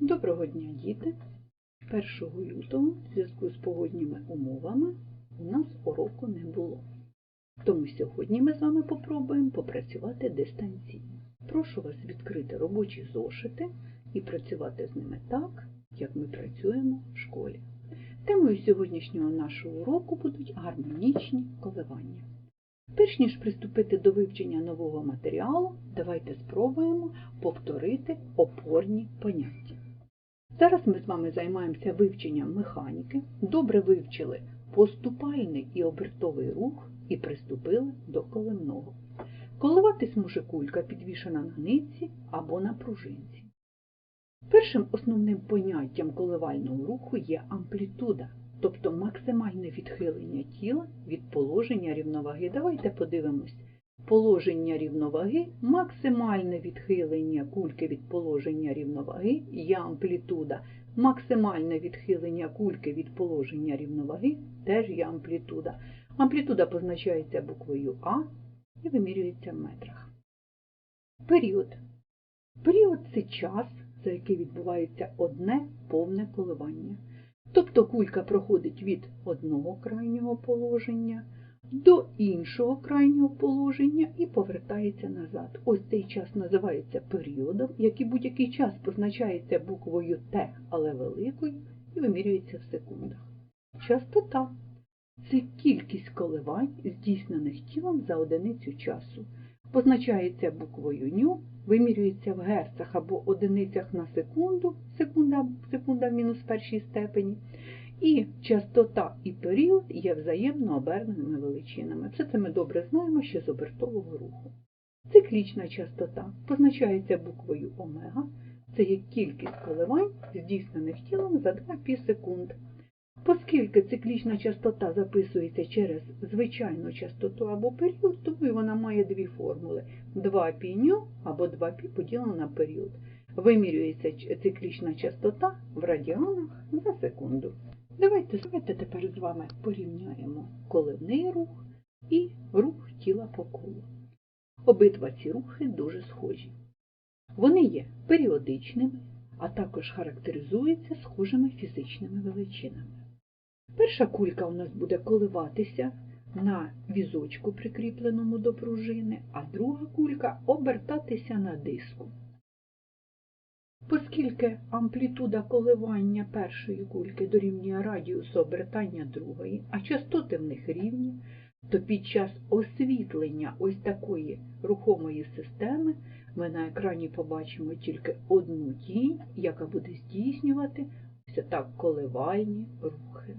Доброго дня, діти! 1 лютого в зв'язку з погодніми умовами у нас уроку не було. Тому сьогодні ми з вами попробуємо попрацювати дистанційно. Прошу вас відкрити робочі зошити і працювати з ними так, як ми працюємо в школі. Темою сьогоднішнього нашого уроку будуть гармонічні коливання. Перш ніж приступити до вивчення нового матеріалу, давайте спробуємо повторити опорні поняття. Зараз ми з вами займаємося вивченням механіки, добре вивчили поступальний і обертовий рух і приступили до коливного. Коливатись може кулька підвішена на нитці або на пружинці. Першим основним поняттям коливального руху є амплітуда, тобто максимальне відхилення тіла від положення рівноваги. Давайте подивимось. Положення рівноваги, максимальне відхилення кульки від положення рівноваги є амплітуда. Максимальне відхилення кульки від положення рівноваги теж є амплітуда. Амплітуда позначається буквою А і вимірюється в метрах. Період. Період це час, за який відбувається одне повне коливання. Тобто кулька проходить від одного крайнього положення до іншого крайнього положення і повертається назад. Ось цей час називається періодом, як і будь-який час позначається буквою Т, але великою, і вимірюється в секундах. Частота це кількість коливань, здійснених тілом за одиницю часу. Позначається буквою ню, вимірюється в герцах або одиницях на секунду, секунда, секунда в мінус першій степені. І частота і період є взаємно оберненими величинами. Все це ми добре знаємо ще з обертового руху. Циклічна частота позначається буквою омега, це є кількість коливань, здійснених тілом за 2 півсекунд. Оскільки циклічна частота записується через звичайну частоту або період, тому вона має дві формули 2 піню або 2 пі поділено на період. Вимірюється циклічна частота в радіанах за секунду. Давайте, давайте тепер з вами порівняємо коливний рух і рух тіла по колу. Обидва ці рухи дуже схожі. Вони є періодичними, а також характеризуються схожими фізичними величинами. Перша кулька у нас буде коливатися на візочку, прикріпленому до пружини, а друга кулька обертатися на диску. Оскільки амплітуда коливання першої кульки дорівнює радіусу обертання другої, а частоти в них рівні, то під час освітлення ось такої рухомої системи ми на екрані побачимо тільки одну тінь, яка буде здійснювати ось так коливальні рухи.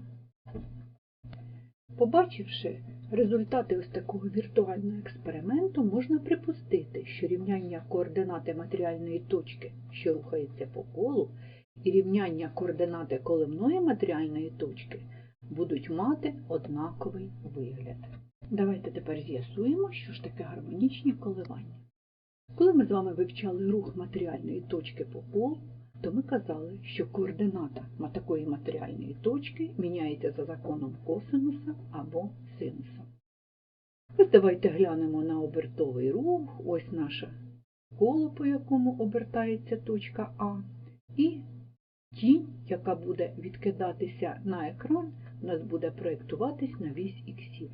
Побачивши результати ось такого віртуального експерименту, можна припустити, що рівняння координати матеріальної точки, що рухається по колу, і рівняння координати коливної матеріальної точки будуть мати однаковий вигляд. Давайте тепер з'ясуємо, що ж таке гармонічні коливання. Коли ми з вами вивчали рух матеріальної точки по колу, то ми казали, що координата такої матеріальної точки міняється за законом косинуса або синуса. Ось давайте глянемо на обертовий рух, ось наше коло, по якому обертається точка А, і тінь, яка буде відкидатися на екран, у нас буде проєктуватись на вісь іксів.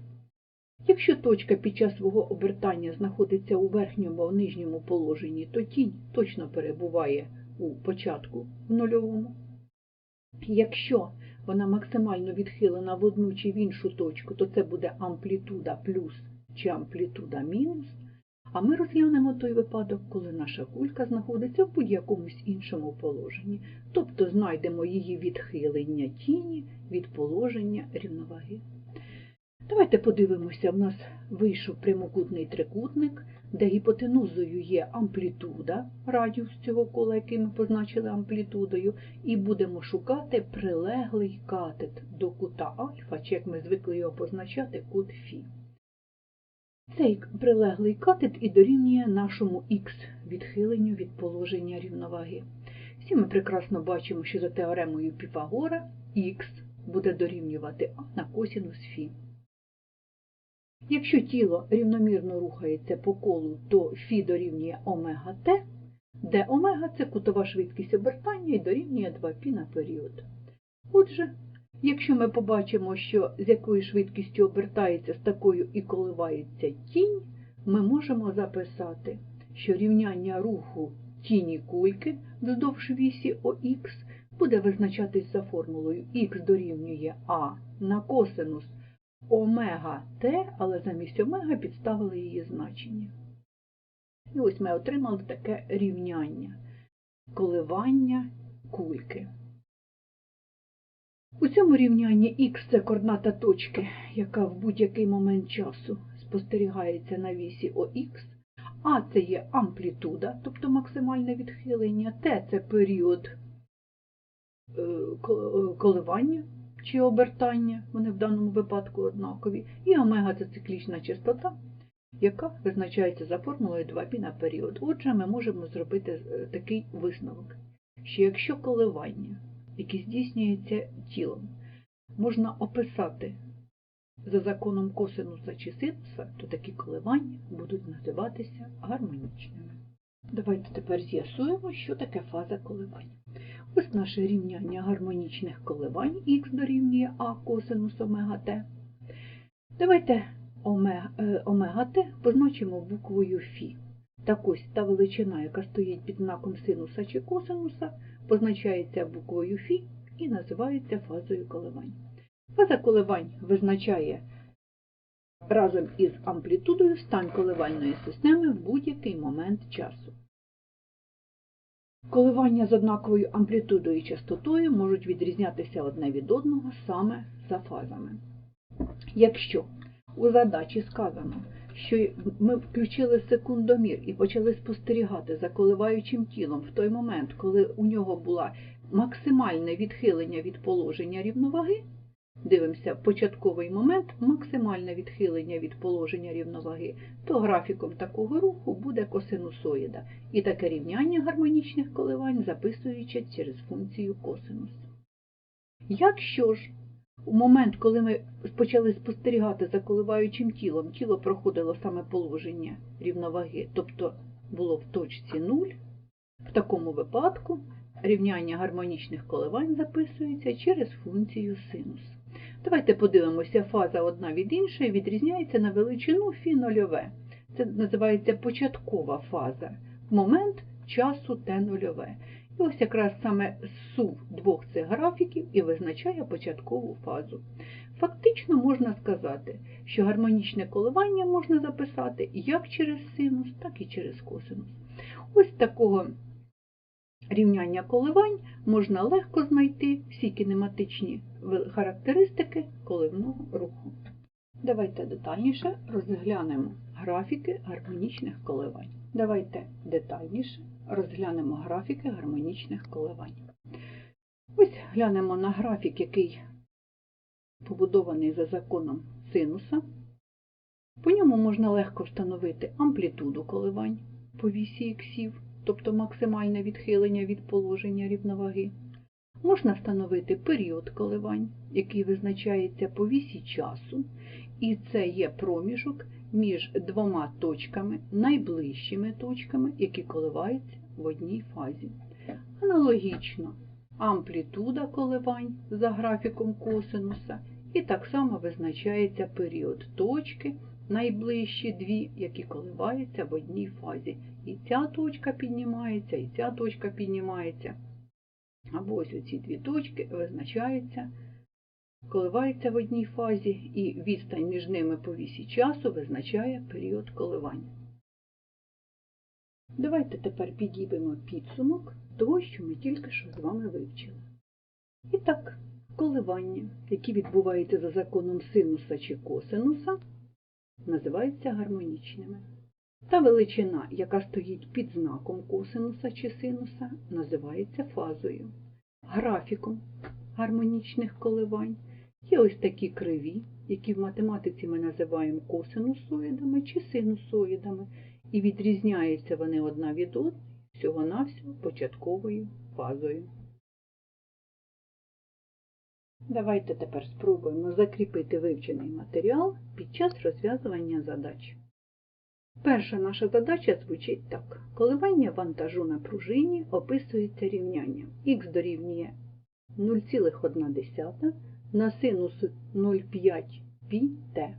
Якщо точка під час свого обертання знаходиться у верхньому або нижньому положенні, то тінь точно перебуває у початку в нульовому. Якщо вона максимально відхилена в одну чи в іншу точку, то це буде амплітуда плюс чи амплітуда мінус. А ми розглянемо той випадок, коли наша кулька знаходиться в будь-якомусь іншому положенні, тобто знайдемо її відхилення тіні від положення рівноваги. Давайте подивимося, в нас вийшов прямокутний трикутник, де гіпотенузою є амплітуда, радіус цього кола, який ми позначили амплітудою, і будемо шукати прилеглий катет до кута альфа, чи як ми звикли його позначати, кут Фі. Цей прилеглий катет і дорівнює нашому х відхиленню від положення рівноваги. Всі ми прекрасно бачимо, що за теоремою Піфагора х буде дорівнювати А на косінус Фі. Якщо тіло рівномірно рухається по колу, то Фі дорівнює омега Т, де омега це кутова швидкість обертання і дорівнює 2π на період. Отже, якщо ми побачимо, що з якою швидкістю обертається, з такою і коливається тінь, ми можемо записати, що рівняння руху тіні кульки вздовж вісі ОХ буде визначатись за формулою х дорівнює А на косинус омега Т, але замість омега підставили її значення. І ось ми отримали таке рівняння коливання кульки. У цьому рівнянні х це координата точки, яка в будь-який момент часу спостерігається на вісі ОХ, а це є амплітуда, тобто максимальне відхилення, Т це період е, коливання чи обертання, вони в даному випадку однакові, і омега це циклічна частота, яка визначається за формулою 2π на період. Отже, ми можемо зробити е, такий висновок, що якщо коливання, яке здійснюється тілом, можна описати за законом косинуса чи синуса, то такі коливання будуть називатися гармонічними. Давайте тепер з'ясуємо, що таке фаза коливань. Ось наше рівняння гармонічних коливань х дорівнює А косинус омега Т. Давайте омега Т позначимо буквою Фі. Так ось та величина, яка стоїть під знаком синуса чи косинуса, позначається буквою Фі і називається фазою коливань. Фаза коливань визначає разом із амплітудою стан коливальної системи в будь-який момент часу. Коливання з однаковою амплітудою і частотою можуть відрізнятися одне від одного саме за фазами. Якщо у задачі сказано, що ми включили секундомір і почали спостерігати за коливаючим тілом в той момент, коли у нього було максимальне відхилення від положення рівноваги, дивимося початковий момент, максимальне відхилення від положення рівноваги, то графіком такого руху буде косинусоїда, і таке рівняння гармонічних коливань записується через функцію косинус. Якщо ж у момент, коли ми почали спостерігати за коливаючим тілом, тіло проходило саме положення рівноваги, тобто було в точці 0, в такому випадку рівняння гармонічних коливань записується через функцію синус. Давайте подивимося, фаза одна від іншої відрізняється на величину фі нульове. Це називається початкова фаза, момент часу Т нульове. І ось якраз саме сув двох цих графіків і визначає початкову фазу. Фактично можна сказати, що гармонічне коливання можна записати як через синус, так і через косинус. Ось такого рівняння коливань можна легко знайти всі кінематичні характеристики коливного руху. Давайте детальніше розглянемо графіки гармонічних коливань. Давайте детальніше розглянемо графіки гармонічних коливань. Ось глянемо на графік, який побудований за законом синуса. По ньому можна легко встановити амплітуду коливань по вісі іксів, тобто максимальне відхилення від положення рівноваги. Можна встановити період коливань, який визначається по вісі часу, і це є проміжок між двома точками, найближчими точками, які коливаються в одній фазі. Аналогічно амплітуда коливань за графіком косинуса, і так само визначається період точки, найближчі дві, які коливаються в одній фазі. І ця точка піднімається, і ця точка піднімається. Або ось оці дві точки визначаються, коливаються в одній фазі, і відстань між ними по вісі часу визначає період коливання. Давайте тепер підібемо підсумок того, що ми тільки що з вами вивчили. І так, коливання, які відбуваються за законом синуса чи косинуса, називаються гармонічними. Та величина, яка стоїть під знаком косинуса чи синуса, називається фазою. Графіком гармонічних коливань є ось такі криві, які в математиці ми називаємо косинусоїдами чи синусоїдами, і відрізняються вони одна від одної всього-навсього початковою фазою. Давайте тепер спробуємо закріпити вивчений матеріал під час розв'язування задач. Перша наша задача звучить так. Коливання вантажу на пружині описується рівнянням. Х дорівнює 0,1 на синус 0,5 πt.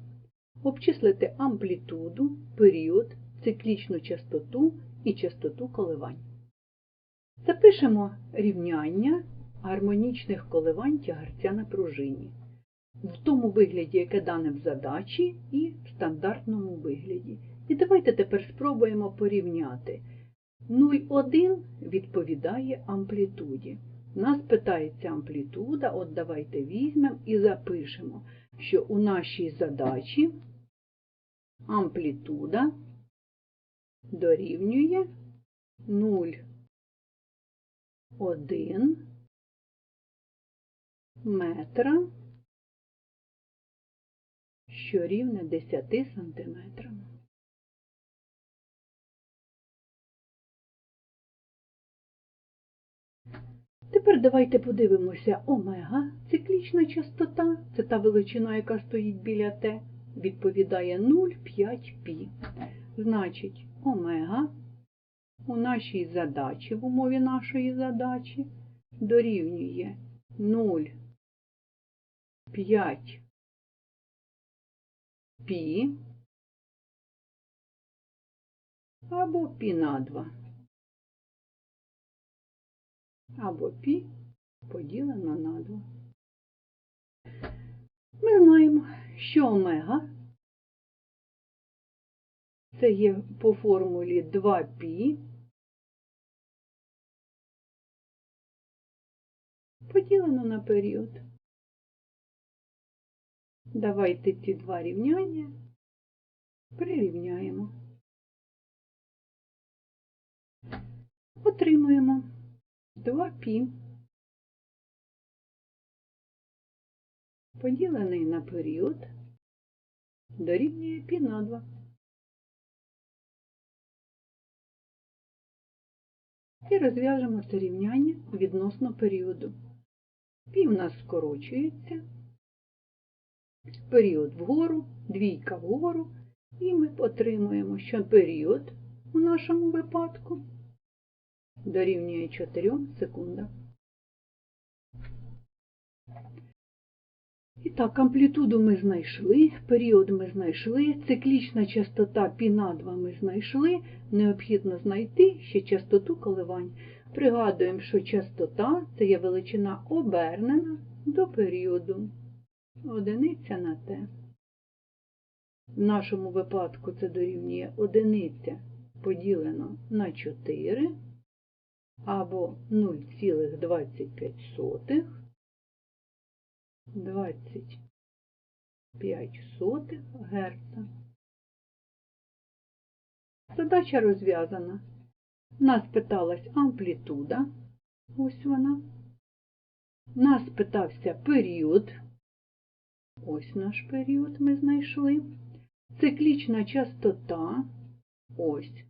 Обчислити амплітуду, період, циклічну частоту і частоту коливань. Запишемо рівняння гармонічних коливань тягарця на пружині в тому вигляді, яке дане в задачі, і в стандартному вигляді. І давайте тепер спробуємо порівняти. 0,1 відповідає амплітуді. Нас питається амплітуда, от давайте візьмемо і запишемо, що у нашій задачі амплітуда дорівнює 0,1 метра що рівне 10 сантиметрам. Тепер давайте подивимося омега, циклічна частота, це та величина, яка стоїть біля Т, відповідає 0,5 π. Значить, омега у нашій задачі, в умові нашої задачі, дорівнює 0,5 пі або пі на 2. Або пі поділено на 2. Ми знаємо, що омега це є по формулі 2π поділено на період. Давайте ці два рівняння прирівняємо. Отримуємо 2π поділений на період дорівнює π на 2. І розв'яжемо це рівняння відносно періоду. Пі в нас скорочується період вгору, двійка вгору, і ми отримуємо, що період у нашому випадку дорівнює 4 секундам. І так, амплітуду ми знайшли, період ми знайшли, циклічна частота пі на 2 ми знайшли, необхідно знайти ще частоту коливань. Пригадуємо, що частота це є величина обернена до періоду одиниця на Т. В нашому випадку це дорівнює одиниця поділено на 4 або 0,25 25 Гц. Задача розв'язана. Нас питалась амплітуда, ось вона. Нас питався період Ось наш період ми знайшли. Циклічна частота. Ось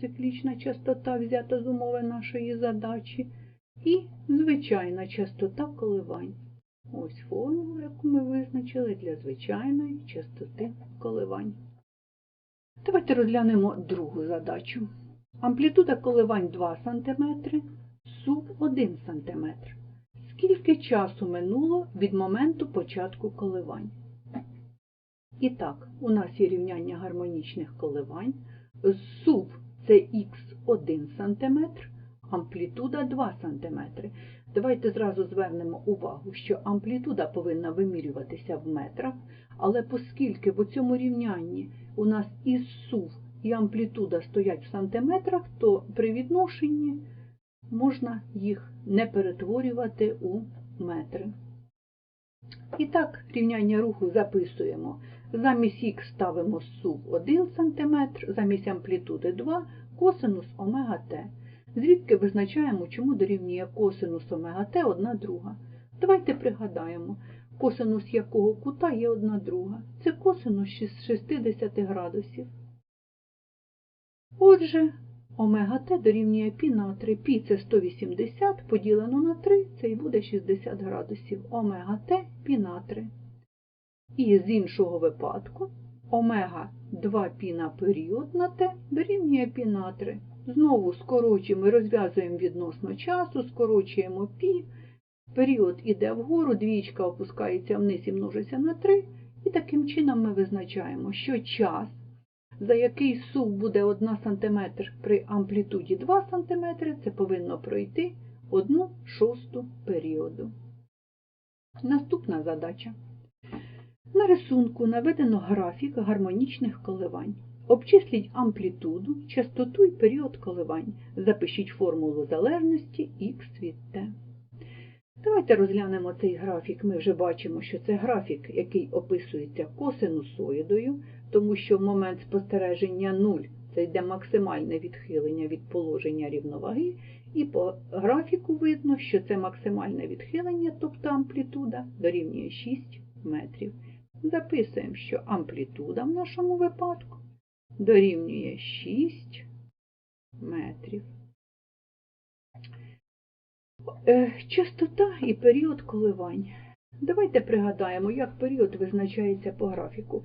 циклічна частота взята з умови нашої задачі. І звичайна частота коливань. Ось формула, яку ми визначили для звичайної частоти коливань. Давайте розглянемо другу задачу. Амплітуда коливань 2 см, сув 1 см скільки часу минуло від моменту початку коливань. І так, у нас є рівняння гармонічних коливань. Сув це х1 см, амплітуда 2 см. Давайте зразу звернемо увагу, що амплітуда повинна вимірюватися в метрах, але оскільки в цьому рівнянні у нас і сув, і амплітуда стоять в сантиметрах, то при відношенні можна їх не перетворювати у метри. І так, рівняння руху записуємо. Замість х ставимо сув 1 см, замість амплітуди 2 косинус омега Т. Звідки визначаємо, чому дорівнює косинус омега Т одна друга. Давайте пригадаємо, косинус якого кута є одна друга. Це косинус 60 градусів. Отже, Омега Т дорівнює пі на 3. Пі це 180 поділено на 3, це і буде 60 градусів. Омега Т пі на 3. І з іншого випадку омега 2 пі на період на Т дорівнює пі на 3. Знову скорочуємо і розв'язуємо відносно часу, скорочуємо пі. Період іде вгору, двічка опускається вниз і множиться на 3. І таким чином ми визначаємо, що час, за який сув буде 1 см при амплітуді 2 см, це повинно пройти 1 шосту періоду. Наступна задача. На рисунку наведено графік гармонічних коливань. Обчисліть амплітуду, частоту і період коливань. Запишіть формулу залежності х від t. Давайте розглянемо цей графік. Ми вже бачимо, що це графік, який описується косинусоїдою, тому що в момент спостереження 0 це йде максимальне відхилення від положення рівноваги, і по графіку видно, що це максимальне відхилення, тобто амплітуда, дорівнює 6 метрів. Записуємо, що амплітуда в нашому випадку дорівнює 6 метрів. Е, Частота і період коливань. Давайте пригадаємо, як період визначається по графіку.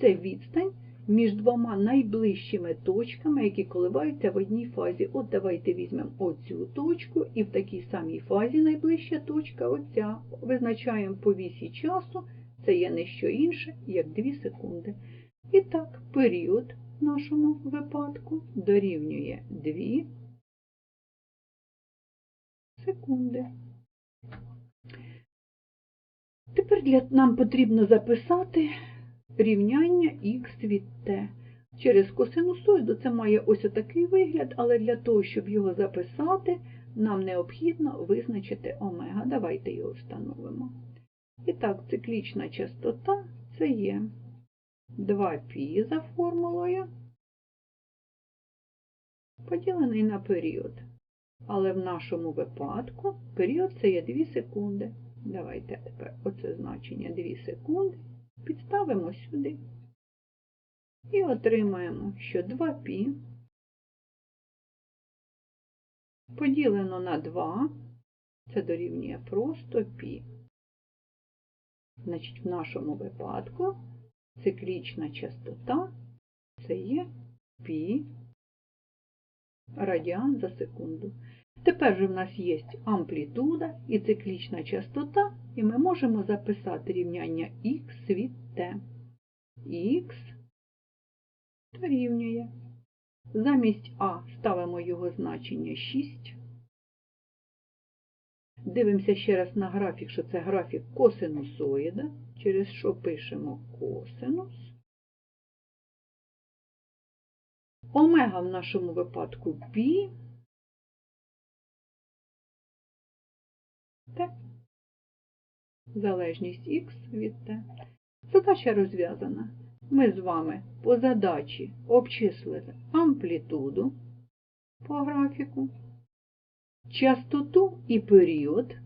Це відстань між двома найближчими точками, які коливаються в одній фазі. От давайте візьмемо оцю точку, і в такій самій фазі найближча точка, оця. Визначаємо по вісі часу, це є не що інше, як 2 секунди. І так, період в нашому випадку дорівнює 2 секунди. Тепер для, нам потрібно записати рівняння х від t. Через косинусоїду це має ось отакий вигляд, але для того, щоб його записати, нам необхідно визначити омега. Давайте його встановимо. І так, циклічна частота це є 2π за формулою, поділений на період. Але в нашому випадку період це є 2 секунди. Давайте тепер оце значення 2 секунди підставимо сюди. І отримаємо, що 2π поділено на 2, це дорівнює просто π. Значить, в нашому випадку циклічна частота це є π радіан за секунду. Тепер же в нас є амплітуда і циклічна частота, і ми можемо записати рівняння х від t. Х дорівнює. Замість А ставимо його значення 6. Дивимося ще раз на графік, що це графік косинусоїда, через що пишемо косинус. Омега в нашому випадку π. Залежність х від Т. Задача розв'язана. Ми з вами по задачі обчислили амплітуду по графіку, частоту і період.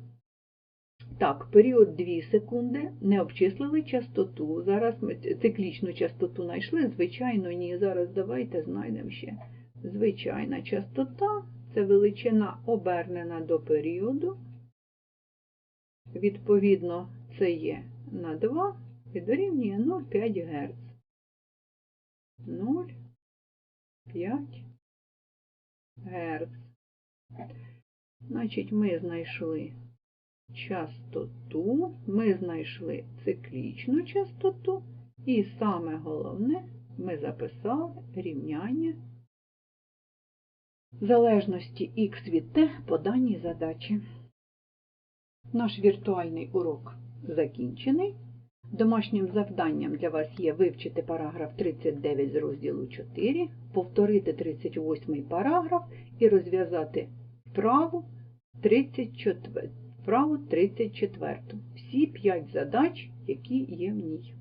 Так, період 2 секунди, не обчислили частоту. Зараз ми циклічну частоту знайшли, звичайно, ні. Зараз давайте знайдемо ще. Звичайна частота це величина обернена до періоду. Відповідно, це є на 2 і дорівнює 0,5 Гц. 0,5 Гц. Значить, ми знайшли частоту, ми знайшли циклічну частоту, і саме головне, ми записали рівняння залежності х від t по даній задачі. Наш віртуальний урок закінчений. Домашнім завданням для вас є вивчити параграф 39 з розділу 4, повторити 38 параграф і розв'язати вправу 34 вправу 34. Всі 5 задач, які є в ній.